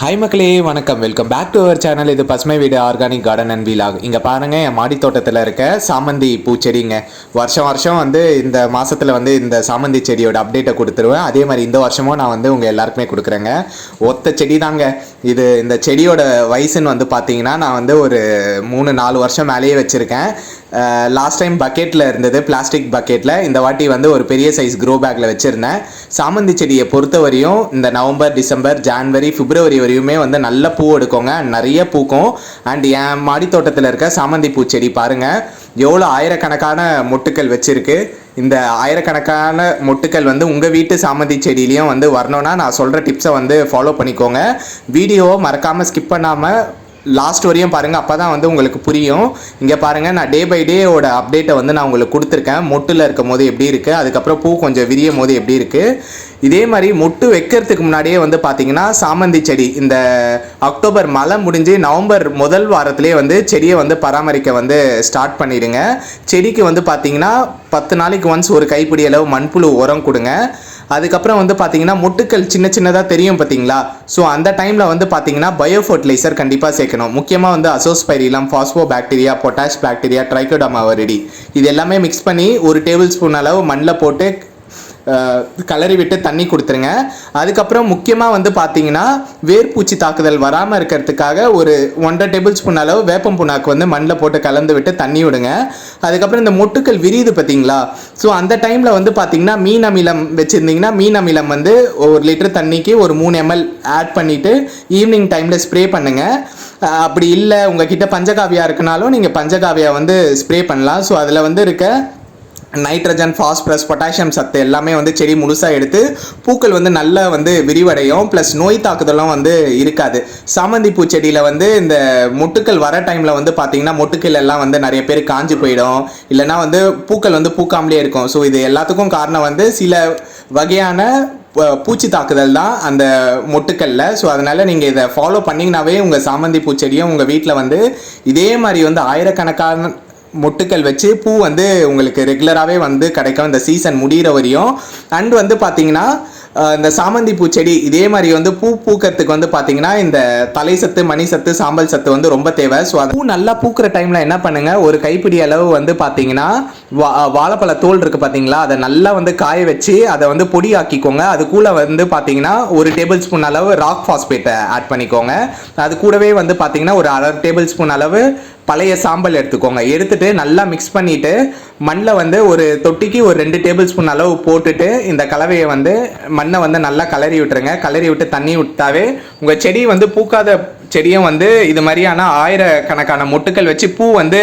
Hi மக்களே வணக்கம். Welcome back to our channel இது பசுமை வீடு ஆர்கானிக் கார்டன் அண்ட் வீலாக் இங்கே பாருங்கள் என் மாடி தோட்டத்தில் இருக்க சாமந்தி பூச்செடிங்க வருஷம் வருஷம் வந்து இந்த மாதத்தில் வந்து இந்த சாமந்தி செடியோட அப்டேட்டை கொடுத்துருவேன். அதே மாதிரி இந்த வருஷமும் நான் வந்து உங்கள் எல்லாருக்குமே கொடுக்குறேங்க. ஒத்த செடி தாங்க. இது இந்த செடியோட வயசுன்னு வந்து பார்த்தீங்கன்னா நான் வந்து ஒரு மூணு நாலு வருஷம் மேலேயே வச்சுருக்கேன். லாஸ்ட் டைம் பக்கெட்டில் இருந்தது பிளாஸ்டிக் பக்கெட்டில் இந்த வாட்டி வந்து ஒரு பெரிய சைஸ் க்ரோ பேக்கில் வச்சுருந்தேன். சாமந்தி செடியை பொறுத்த வரையும் இந்த நவம்பர் டிசம்பர் ஜான்வரி பிப்ரவரி வரையுமே வந்து நல்ல பூ எடுக்கோங்க. நிறைய பூக்கும். அண்ட் என் மாடி தோட்டத்தில் இருக்க சாமந்தி பூச்செடி பாருங்கள் எவ்வளோ ஆயிரக்கணக்கான மொட்டுக்கள் வச்சுருக்கு. இந்த ஆயிரக்கணக்கான மொட்டுக்கள் வந்து உங்கள் வீட்டு சாமந்தி செடியிலையும் வந்து வரணும்னா நான் சொல்கிற டிப்ஸை வந்து ஃபாலோ பண்ணிக்கோங்க. வீடியோவை மறக்காமல் ஸ்கிப் பண்ணாமல் லாஸ்ட் வரையும் பாருங்கள் அப்போ தான் வந்து உங்களுக்கு புரியும். இங்கே பாருங்கள் நான் டே பை டேவோட அப்டேட்டை வந்து நான் உங்களுக்கு கொடுத்துருக்கேன். மொட்டில் இருக்கும் போது எப்படி இருக்குது அதுக்கப்புறம் பூ கொஞ்சம் விரியும் போது எப்படி இருக்குது இதே மாதிரி மொட்டு வைக்கிறதுக்கு முன்னாடியே வந்து பார்த்தீங்கன்னா சாமந்தி செடி இந்த அக்டோபர் மழை முடிஞ்சு நவம்பர் முதல் வாரத்திலே வந்து செடியை வந்து பராமரிக்க வந்து ஸ்டார்ட் பண்ணிடுங்க. செடிக்கு வந்து பார்த்தீங்கன்னா பத்து நாளைக்கு ஒன்ஸ் ஒரு கைப்பிடி அளவு மண்புழு உரம் கொடுங்க. அதுக்கப்புறம் வந்து பார்த்தீங்கன்னா முட்டுக்கள் சின்ன சின்னதாக தெரியும் பார்த்தீங்களா ஸோ அந்த டைமில் வந்து பார்த்தீங்கன்னா பயோ ஃபர்டிலைசர் கண்டிப்பாக சேர்க்கணும். முக்கியமாக வந்து Azospirillum phospho bacteria potash bacteria Trichoderma இது எல்லாமே மிக்ஸ் பண்ணி ஒரு டேபிள் ஸ்பூன் அளவு மண்ணில் போட்டு கலரி விட்டு தண்ணி கொடுத்துருங்க. அதுக்கப்புறம் முக்கியமாக வந்து பார்த்தீங்கன்னா வேர்பூச்சி தாக்குதல் வராமல் இருக்கிறதுக்காக ஒரு ஒன்றரை டேபிள் ஸ்பூன் அளவு வேப்பம் புண்ணாக்கு வந்து மண்ணில் போட்டு கலந்து விட்டு தண்ணி விடுங்க. அதுக்கப்புறம் இந்த மொட்டுக்கள் விரியுது பார்த்தீங்களா ஸோ அந்த டைமில் வந்து பார்த்தீங்கன்னா மீன் அமிலம் வச்சுருந்தீங்கன்னா மீன் அமிலம் வந்து ஒரு லிட்டர் தண்ணிக்கு ஒரு மூணு எம்எல் ஆட் பண்ணிவிட்டு ஈவினிங் டைமில் ஸ்ப்ரே பண்ணுங்கள் அப்படி இல்லை உங்ககிட்ட பஞ்சகாவியா இருக்குனாலும் நீங்கள் பஞ்சகாவியா வந்து ஸ்ப்ரே பண்ணலாம். ஸோ அதில் வந்து இருக்க நைட்ரஜன் ஃபாஸ்பரஸ் பொட்டாசியம் சத்து எல்லாமே வந்து செடி முழுசாக எடுத்து பூக்கள் வந்து நல்லா வந்து விரிவடையும். ப்ளஸ் நோய் தாக்குதலும் வந்து இருக்காது. சாமந்தி பூச்செடியில் வந்து இந்த மொட்டுக்கள் வர டைமில் வந்து பார்த்தீங்கன்னா மொட்டுக்கள் எல்லாம் வந்து நிறைய பேர் காஞ்சி போயிடும். இல்லைன்னா வந்து பூக்கள் வந்து பூக்காமலே இருக்கும். ஸோ இது எல்லாத்துக்கும் காரணம் வந்து சில வகையான பூச்சி தாக்குதல் தான் அந்த மொட்டுக்கல்ல ஸோ அதனால் நீங்கள் இதை ஃபாலோ பண்ணிங்கனாவே உங்கள் சாமந்தி பூச்செடியும் உங்கள் வீட்டில் வந்து இதே மாதிரி வந்து ஆயிரக்கணக்கான மொட்டுக்கள் வச்சு பூ வந்து உங்களுக்கு ரெகுலராகவே வந்து கிடைக்கும். இந்த சீசன் முடிகிற வரையும். அண்ட் வந்து பார்த்தீங்கன்னா இந்த சாமந்தி பூச்செடி இதே மாதிரி வந்து பூ பூக்கிறதுக்கு வந்து பார்த்தீங்கன்னா இந்த தலை சத்து மணி சத்து சாம்பல் சத்து வந்து ரொம்ப தேவை. ஸோ அது பூ நல்லா பூக்கிற டைமில் என்ன பண்ணுங்கள் ஒரு கைப்பிடி அளவு வந்து பார்த்தீங்கன்னா வா வாழைப்பழ தோல் இருக்குது பார்த்தீங்களா அதை நல்லா வந்து காய வச்சு அதை வந்து பொடி ஆக்கிக்கோங்க அது கூட வந்து பார்த்தீங்கன்னா ஒரு டேபிள் ஸ்பூன் அளவு ராக் ஃபாஸ்பேட்டை ஆட் பண்ணிக்கோங்க. அது கூடவே வந்து பார்த்தீங்கன்னா ஒரு அரை டேபிள் ஸ்பூன் அளவு பழைய சாம்பல் எடுத்துக்கோங்க. எடுத்துகிட்டு நல்லா மிக்ஸ் பண்ணிவிட்டு மண்ணில் வந்து ஒரு தொட்டிக்கு ஒரு ரெண்டு டேபிள் ஸ்பூன் அளவு போட்டுட்டு இந்த கலவையை வந்து மண்ணை வந்து நல்லா கலரி விட்டுருங்க. கலரி விட்டு தண்ணி விட்டாவே உங்கள் செடி வந்து பூக்காத செடியும் வந்து இது மாதிரியான ஆயிரக்கணக்கான மொட்டுக்கள் வச்சு பூ வந்து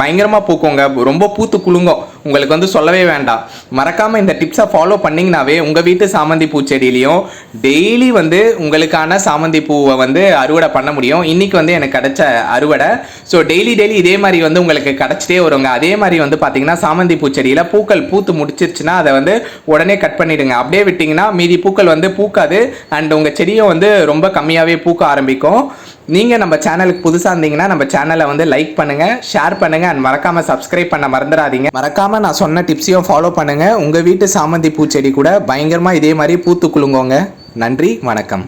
பயங்கரமாக பூக்குங்க. ரொம்ப பூத்து குலுங்கும். உங்களுக்கு வந்து சொல்லவே வேண்டாம். மறக்காமல் இந்த டிப்ஸை ஃபாலோ பண்ணிங்கனாவே உங்கள் வீட்டு சாமந்தி பூச்செடியிலையும் டெய்லி வந்து உங்களுக்கான சாமந்தி பூவை வந்து அறுவடை பண்ண முடியும். இன்றைக்கி வந்து எனக்கு கிடச்ச அறுவடை. ஸோ டெய்லி டெய்லி இதே மாதிரி வந்து உங்களுக்கு கிடச்சிட்டே வருங்க. அதே மாதிரி வந்து பார்த்தீங்கன்னா சாமந்தி பூச்செடியில் பூக்கள் பூத்து முடிச்சிருச்சுன்னா அதை வந்து உடனே கட் பண்ணிடுங்க. அப்படியே விட்டிங்கன்னா மீதி பூக்கள் வந்து பூக்காது. அண்ட் உங்கள் செடியும் வந்து ரொம்ப கம்மியாகவே பூக்க ஆரம்பிக்கும். நீங்கள் நம்ம சேனலுக்கு புதுசாக இருந்தீங்கன்னா நம்ம சேனலை வந்து லைக் பண்ணுங்கள் ஷேர் பண்ணுங்கள் அண்ட் மறக்காமல் சப்ஸ்கிரைப் பண்ண மறந்துடாதீங்க. மறக்காமல் நான் சொன்ன டிப்ஸையும் ஃபாலோ பண்ணுங்கள் உங்கள் வீட்டு சாமந்தி பூச்செடி கூட பயங்கரமாக இதே மாதிரி பூத்து குலுங்கோங்க. நன்றி வணக்கம்.